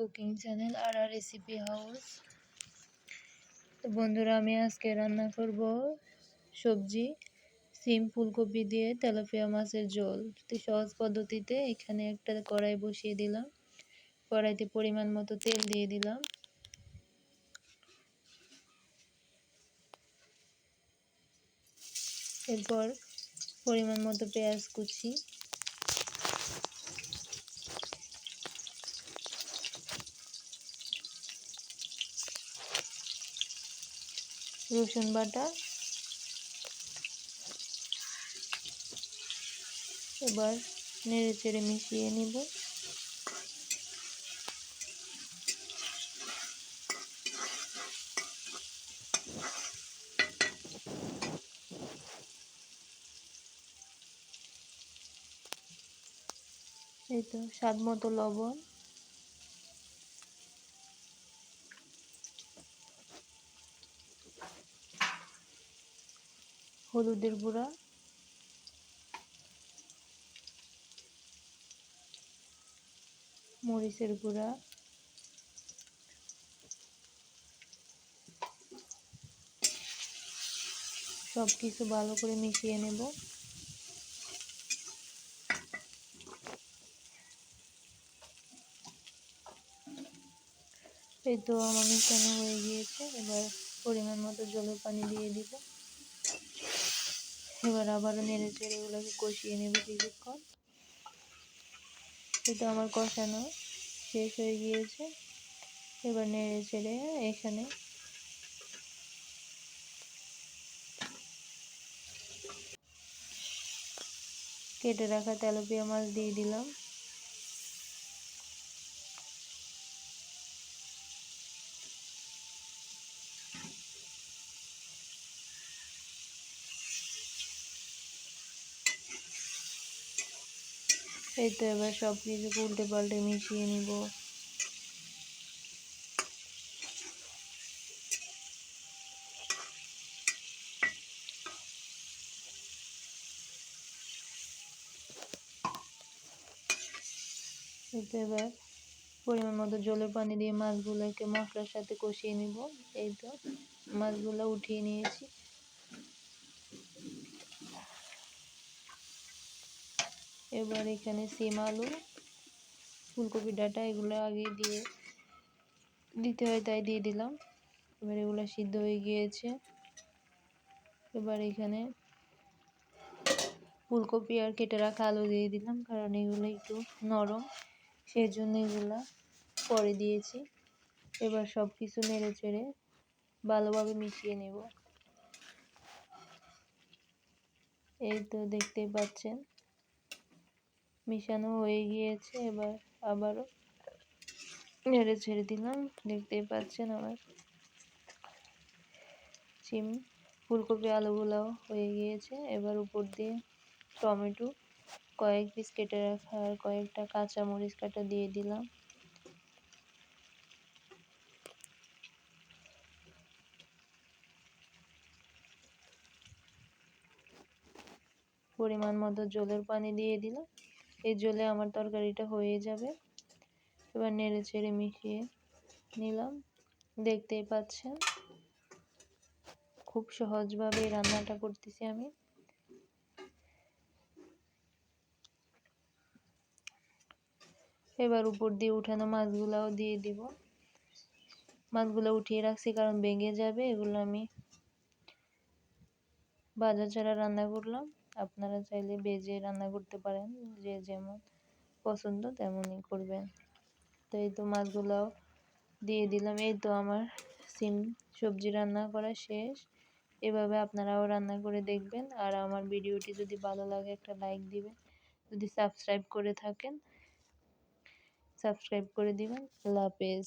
Cooking channel আর আর recipe house. তো বন্ধুরা, আমি আজকে রান্না করব সবজি, সিম ফুলকপি দিয়ে তেলাপিয়া মাছের ঝোল। তো সহজ পদ্ধতিতে এখানে একটা কড়াই বসিয়ে দিলাম। কড়াইতে পরিমাণ মতো তেল দিয়ে দিলাম। এরপর পরিমাণ মতো পেঁয়াজ কুচি। রসুন বাটা। এবার নেড়ে চেড়ে মিশিয়ে নিব। এই তো স্বাদ মতো লবণ। হলুদের গুঁড়া। মরিচের গুঁড়া। সব কিছু ভালো করে মিশিয়ে নেব। এই তো আমার মিশানো হয়ে গিয়েছে। এবার পরিমাণ মতো জলের পানি দিয়ে দিব। এবার আবারও নেড়ে চেড়ে এগুলোকে কষিয়ে নেব কিছুক্ষণ। এটা আমার কষানো শেষ হয়ে গিয়েছে। এবার নেড়ে চেড়ে এখানে কেটে রাখা তেলাপিয়া মাছ দিয়ে দিলাম। এই তো এবার সব কিছু উল্টে পাল্টে মিশিয়ে নিব। এই তো এবার পরিমাণ মতো জলের পানি দিয়ে মাছগুলোকে মশলার সাথে কষিয়ে নিব। এই তো মাছগুলো উঠিয়ে নিয়েছি। এবার এখানে সিম, আলু ফুলকপি ডাটা এগুলো আগে দিয়ে দিতে হয়, তাই দিয়ে দিলাম। এবার এগুলো সিদ্ধ হয়ে গিয়েছে। এবার এখানে ফুলকপি আর কেটে রাখা আলু দিয়ে দিলাম, কারণ এগুলো একটু নরম সেই জন্য এগুলো পরে দিয়েছি। এবার সব কিছু নেড়ে চেড়ে ভালোভাবে মিশিয়ে নেব। এই তো দেখতেই পাচ্ছেন। মিশানো হয়ে গিয়েছে, এবার আবারও নেড়ে ছেড়ে দিলাম। দেখতেই পাচ্ছেন আমার চিম, ফুলকপি আলুগুলাও হয়ে গিয়েছে। এবার উপর দিয়ে টমেটো, কয়েক পিস কেটে রাখা আর কয়েকটা কাঁচা মরিচ কাটা দিয়ে দিলাম। পরিমাণ মতো জলের পানি দিয়ে দিলাম। এই জলে আমার তরকারিটা হয়ে যাবে। এবার নেড়ে চেড়ে মিশিয়ে নিলাম। দেখতেই পাচ্ছেন, খুব সহজভাবে রান্নাটা করতেছি আমি। এবার উপর দিয়ে উঠানো মাছগুলাও দিয়ে দিব। মাছগুলো উঠিয়ে রাখছি কারণ ভেঙে যাবে, এগুলো আমি বাজার ছাড়া রান্না করলাম। আপনারা চাইলে বেজে রান্না করতে পারেন, যে যেমন পছন্দ তেমনই করবেন। তো এই তো মাছগুলাও দিয়ে দিলাম, এই তো আমার সিম সবজি রান্না করা শেষ। এভাবে আপনারাও রান্না করে দেখবেন, আর আমার ভিডিওটি যদি ভালো লাগে একটা লাইক দিবেন, যদি সাবস্ক্রাইব করে থাকেন, সাবস্ক্রাইব করে দিবেন। আল্লাহ হাফেজ।